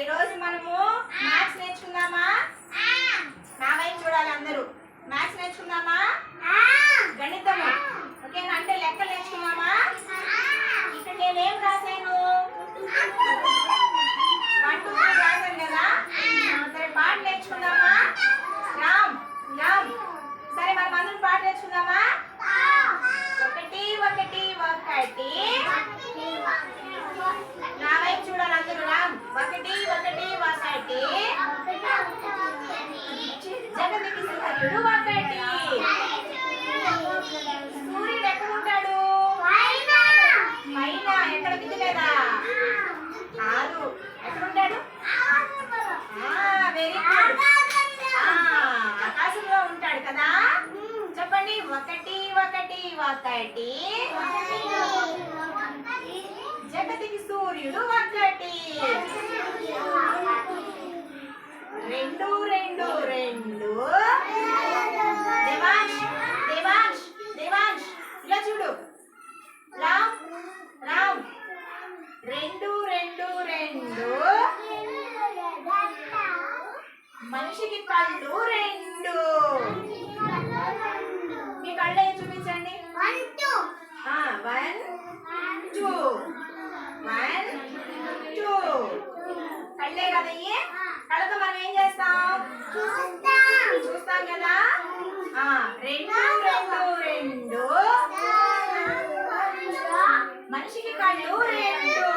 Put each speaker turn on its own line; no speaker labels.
ఈ రోజు మనము మ్యాథ్స్ నేర్చుకుందామా? నా వైపు చూడాలి అందరూ. మ్యాథ్స్ నేర్చుకుందామా? గణితము. ఓకేనా? అంటే లెక్క నేర్చుకుందామా? ఇక్కడ నేనేం రాశాను?
ఆరు.
వెరీ గుడ్ ఆకాశంలో ఉంటాడు కదా? చెప్పండి. ఒకటి ఒకటి ఒకటి. జగతికి సూర్యుడు ఒకటి. రెండు రెండు రెండు. దేవాంష్ దేవాంష్ దేవాంష్. ఇలా చూడు. రామ్ రామ్. రెండు మనిషికి కళ్ళు రెండు. మీ కళ్ళు ఏం చూపించండి?
One two.
One two. కళ్ళే కదా ఇయ్యి? కళ్ళతో మనం ఏం చేస్తాం? చూస్తాం. కదా? రెండు రెండు. రెండు మనిషికి కళ్ళు రెండు.